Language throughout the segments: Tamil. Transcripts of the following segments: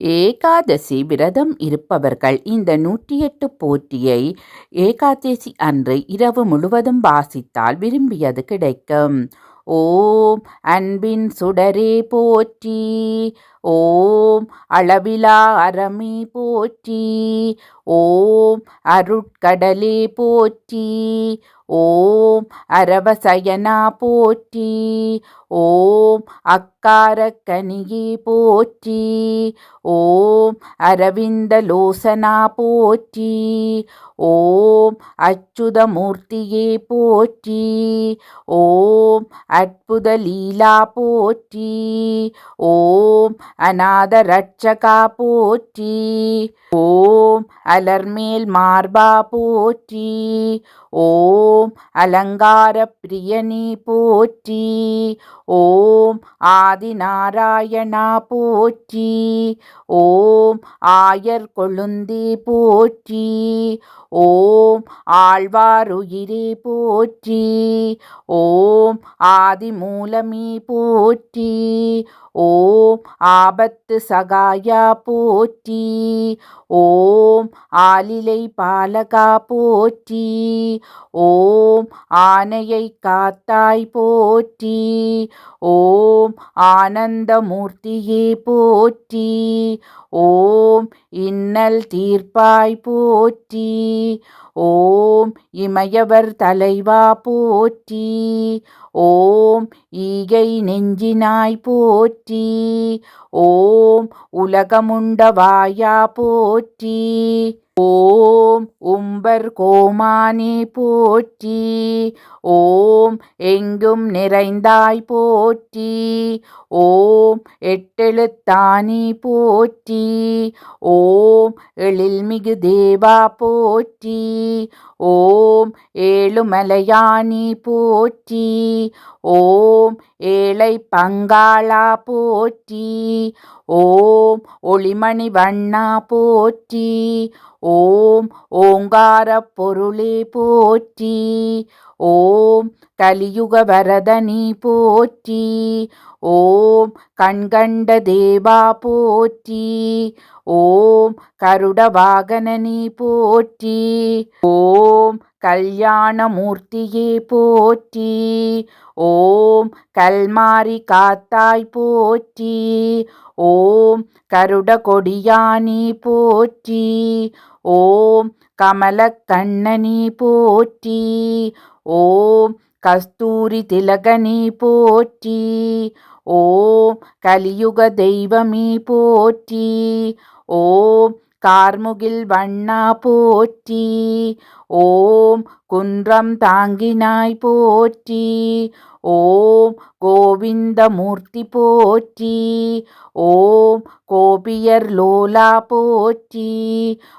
ஏகாதசி விரதம் இருப்பவர்கள் இந்த நூற்றி எட்டு போற்றியை ஏகாதசி அன்று இரவு முழுவதும் வாசித்தால் விரும்பியது கிடைக்கும். ஓம் அன்பின் சுடரே போற்றி ஓம் அளவிலா அறமே போற்றி ஓம் அருட்கடலே போற்றி ஓம் அரவசயனா போற்றி ஓம் அக்காரக்கனியே போற்றி ஓம் அரவிந்தலோசனா போற்றி ஓம் அச்சுதமூர்த்தியே போற்றி ஓம் அற்புத லீலா போற்றி ஓம் அநாத ரட்சகா போற்றி ஓம் மலர்மேல் மார்பா போற்றி. ஓம் அலங்கார பிரியனி போற்றி ஓம் ஆதிநாராயணா போற்றி ஓம் ஆயர் கொழுந்தி போற்றி ஓம் ஆழ்வாருயிரே போற்றி ஓம் ஆதிமூலமீ போற்றி ஓம் ஆபத்து சகாயா போற்றி ஓம் ஆலிலை பாலகா போற்றி ஓம் ஆனையை காத்தாய் போற்றி. ஓம் ஆனந்தமூர்த்தியே போற்றி. ஓம் இன்னல் தீர்ப்பாய் போற்றி. ஓம் இமயவர் தலைவா போற்றி. ஓம் ஈகை நெஞ்சினாய் போற்றி. ஓம் உலகமுண்டவாயா போற்றி. ஓம் உம்பர் கோமானி போற்றி. ஓம் எங்கும் நிறைந்தாய் போற்றி. ஓம் எட்டெழுத்தானி போற்றி. ஓம் எழில்மிகு தேவா போற்றி. ஓம் ஏழுமலையானி போற்றி ஓம் ஏழை பங்காளா போற்றி ஓம் ஒளிமணி வண்ணா போற்றி ஓம் ஓங்கார பொருளே போற்றி ஓம் கலியுக வரதனி போற்றி ஓம் கண்கண்ட தேவா போற்றி ஓம் கருட வாகனனி போற்றி. ஓம் கல்யாணமூர்த்தியே போற்றி. ஓம் கல்மாரி காத்தாய் போற்றி. ஓம் கருட கொடியானி போற்றி. ஓம் கமலக்கண்ணனி போற்றி. ஓம் கஸ்தூரி திலகனி போற்றி. ஓம் கலியுக தெய்வமி போற்றி. ஓம் கார்முகில் வண்ணா போற்றி ஓம் குன்றம் தாங்கினாய் போற்றி. ஓம் கோவிந்தமூர்த்தி போற்றி. ஓம் கோபியர் லோலா போற்றி.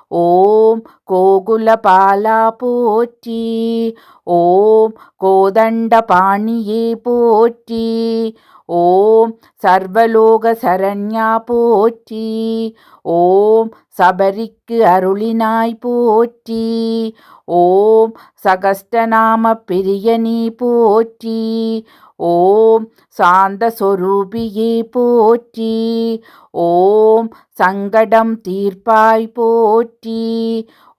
ஓம் கோகுலபாலா போற்றி. ஓம் கோதண்டபாணியே போற்றி. ஓம் சர்வலோக சரண்யா போற்றி. ஓம் சபரிக்கு அருளினாய் போற்றி. ஓம் சகஸ்டநாம பிரியனி போற்றி. ஓம் சாந்த சொரூபியே போற்றி. ஓம் சங்கடம் தீர்ப்பாய் போற்றி.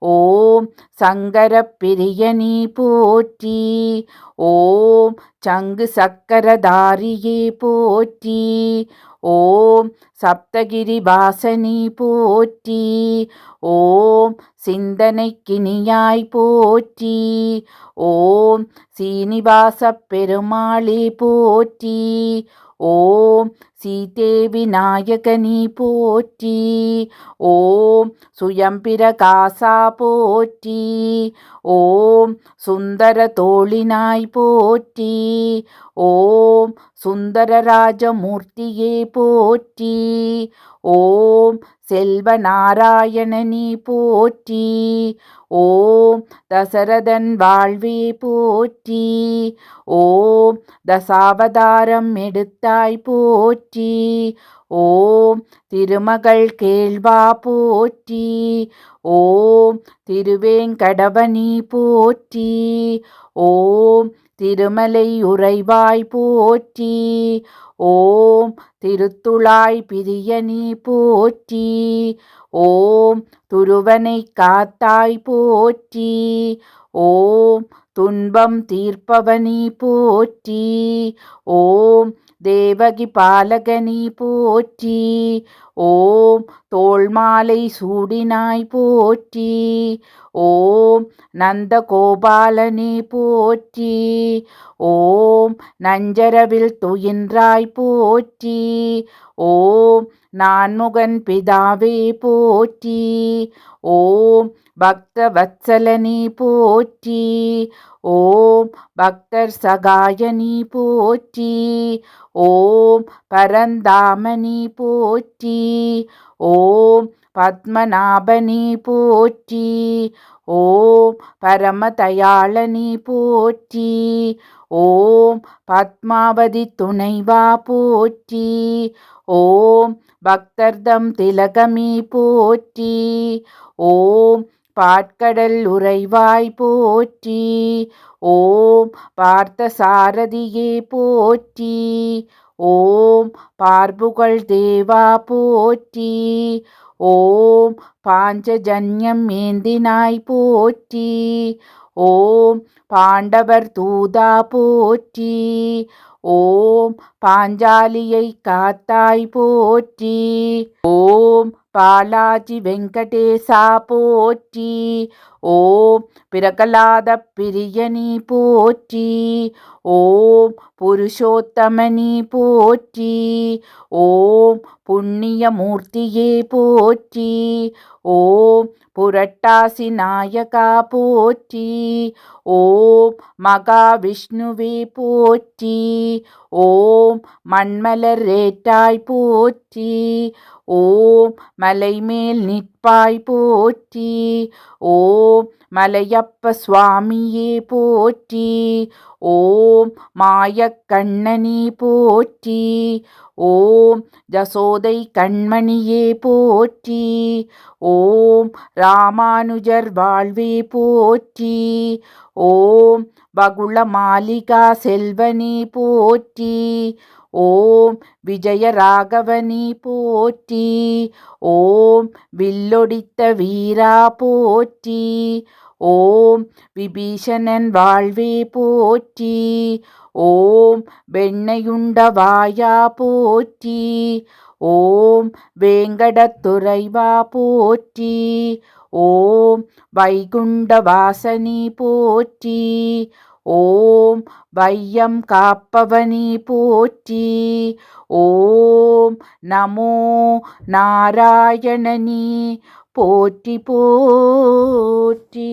ஓம் சங்கர பிரியனி போற்றி. ஓம் சங்கு சக்கரதாரியே போற்றி. ஓம் சப்தகிரி வாசனி போற்றி ஓம் சிந்தனை கிணியாய் போற்றி ஓம் சீனிவாச பெருமாளி போற்றி ஓம் சீதேவி நாயகனி போற்றி. ஓம் சுயம்பிரகாசா போற்றி. ஓம் சுந்தர தோழினாய் போற்றி. ஓம் சுந்தரராஜமூர்த்தியே போற்றி. ஓம் செல்வ செல்வநாராயணனி போற்றி. ஓம் தசரதன் வாழ்வே போற்றி ஓம் தசாவதாரம் எடுத்தாய் போற்றி ஓம் திருமகள் கேள்வா போற்றி. ஓம் திருவேங்கடவனி போற்றி. ஓம் திருமலை உறைவாய் போற்றி. ஓம் திருத்துழாய் பிரியனி போற்றி. ஓம் துருவனை காத்தாய் போற்றி. ஓம் துன்பம் தீர்ப்பவனி போற்றி. ஓம் தேவகி பாலகனி போற்றி ஓம் தோள்மாலை சூடினாய் போற்றி. ஓம் நந்த கோபாலனே போற்றி. ஓம் நஞ்சரவில் துயின்றாய் போற்றி. ஓம் நான்முகன் பிதாவே போற்றி. ஓம் பக்த வத்சலனே போற்றி. ஓம் பக்தர் சகாயனி போற்றி. ஓம் பரந்தாமணி போற்றி. ஓம் பத்மநாபனி போற்றி. ஓம் பரமதயாளனி போற்றி. ஓம் பத்மாவதி துணைவா போற்றி. ஓம் பக்தர்தம் திலகமி போற்றி. ஓம் பாட்கடல் உறைவாய் போற்றி. ஓம் பார்த்த சாரதியே போற்றி. ஓம் பார்புகள் தேவா போற்றி. ஓம் பாஞ்சஜன்யம் ஏந்தினாய் போற்றி. ஓம் பாண்டவர் தூதா போற்றி. ஓம் பாஞ்சாலியை காத்தாய் போற்றி. ஓம் பாலாஜி வெங்கடேசா போற்றி. ஓம் பிரகலாத பிரியனி போற்றி. ஓம் புருஷோத்தமனி போற்றி. ஓம் புண்ணியமூர்த்தியே போற்றி. ஓம் புரட்டாசி நாயகா போற்றி. ஓம் மகாவிஷ்ணுவே போற்றி. ஓம் மண்மலர் ஏற்றாய் போற்றி ஓம் மலைமேல் நிற்பாய் போற்றி ஓம் மலையப்ப சுவாமியே போற்றி ஓம் மாயக்கண்ணனே போற்றி ஓம் ஜசோதை கண்மணியே போற்றி ஓம் ராமானுஜர் வாழ்வே போற்றி ஓம் பகுள மாலிகா செல்வனி போற்றி. ஓம் விஜயராகவனி போற்றி. ஓம் வில்லொடித்த வீரா போற்றி. ஓம் விபீஷணன் வாழ்வே போற்றி. ஓம் வெண்ணையுண்ட வாயா போற்றி. ஓம் வேங்கடத்துறைவா போற்றி. ஓம் வைகுண்டவாசனி போற்றி. ஓம் வையம் காப்பவனி போற்றி. ஓம் நமோ நாராயணனி போற்றி போற்றி.